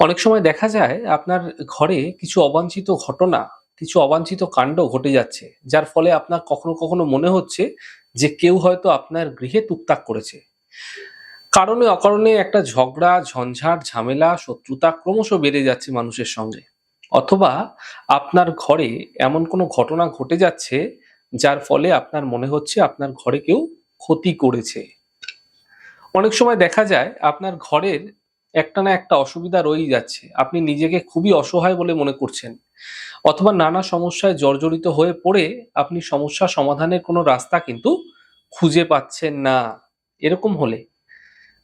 অনেক সময় দেখা যায় আপনার ঘরে কিছু অবাঞ্ছিত ঘটনা, কিছু অবাঞ্ছিত কাণ্ড ঘটে যাচ্ছে। যার ফলে আপনার কখনো, কখনো মনে হচ্ছে যে কেউ হয়তো আপনার গৃহে টুকটাক করেছে। কারণে অকারণে একটা ঝগড়া, ঝঞ্ঝাট, ঝামেলা, শত্রুতা ক্রমশ বেড়ে যাচ্ছে মানুষের সঙ্গে। অথবা আপনার ঘরে এমন কোনো ঘটনা ঘটে যাচ্ছে যার ফলে আপনার মনে হচ্ছে আপনার ঘরে কেউ ক্ষতি করেছে। অনেক সময় দেখা যায় আপনার ঘরের একটা না একটা অসুবিধা রয়েই যাচ্ছে। আপনি নিজেকে খুবই অসহায় বলে মনে করছেন। অথবা নানা সমস্যায় জর্জরিত হয়ে পড়ে আপনি সমস্যা সমাধানের কোনো রাস্তা কিন্তু খুঁজে পাচ্ছেন না। এরকম হলে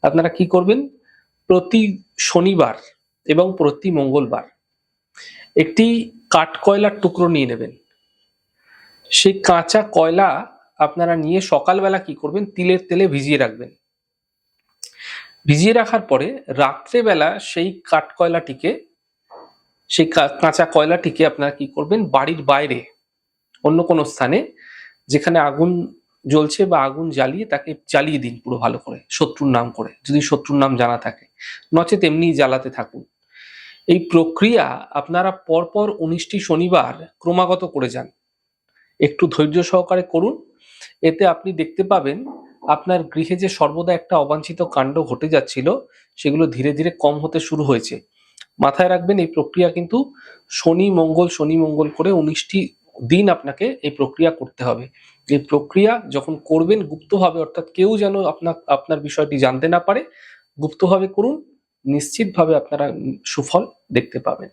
আপনারা কি করবেন? প্রতি শনিবার এবং প্রতি মঙ্গলবার একটি কাঠকয়লার টুকরো নিয়ে নেবেন। সেই কাঁচা কয়লা আপনারা নিয়ে সকালবেলা কি করবেন? তিলের তেলে ভিজিয়ে রাখবেন। ভিজিয়ে রাখার পরে রাত্রেবেলা সেই কাঠকয়লাটিকে, সেই কা, কাঁচা কয়লাটিকে আপনারা কি করবেন? বাড়ির বাইরে, অন্য কোনো স্থানে, যেখানে আগুন জ্বলছে বা আগুন জ্বালিয়ে তাকে জ্বালিয়ে দিন পুরো ভালো করে, শত্রুর নাম করে, যদি শত্রুর নাম জানা থাকে। নচেত এমনিই জ্বালাতে থাকুন। এই প্রক্রিয়া আপনারা পরপর উনিশটি শনিবার ক্রমাগত করে যান। একটু ধৈর্য সহকারে করুন। এতে আপনি দেখতে পাবেন আপনার গৃহে যে সর্বদা একটা অবাঞ্ছিত কাণ্ড ঘটে যাচ্ছিল, সেগুলো ধীরে ধীরে কম হতে শুরু হয়েছে। মাথায় রাখবেন, এই প্রক্রিয়া কিন্তু শনি মঙ্গল শনি মঙ্গল করে উনিশটি দিন আপনাকে এই প্রক্রিয়া করতে হবে। এই প্রক্রিয়া যখন করবেন, গুপ্তভাবে, অর্থাৎ কেউ যেন আপনার আপনার বিষয়টি জানতে না পারে, গুপ্তভাবে করুন, নিশ্চিতভাবে আপনারা সুফল দেখতে পাবেন।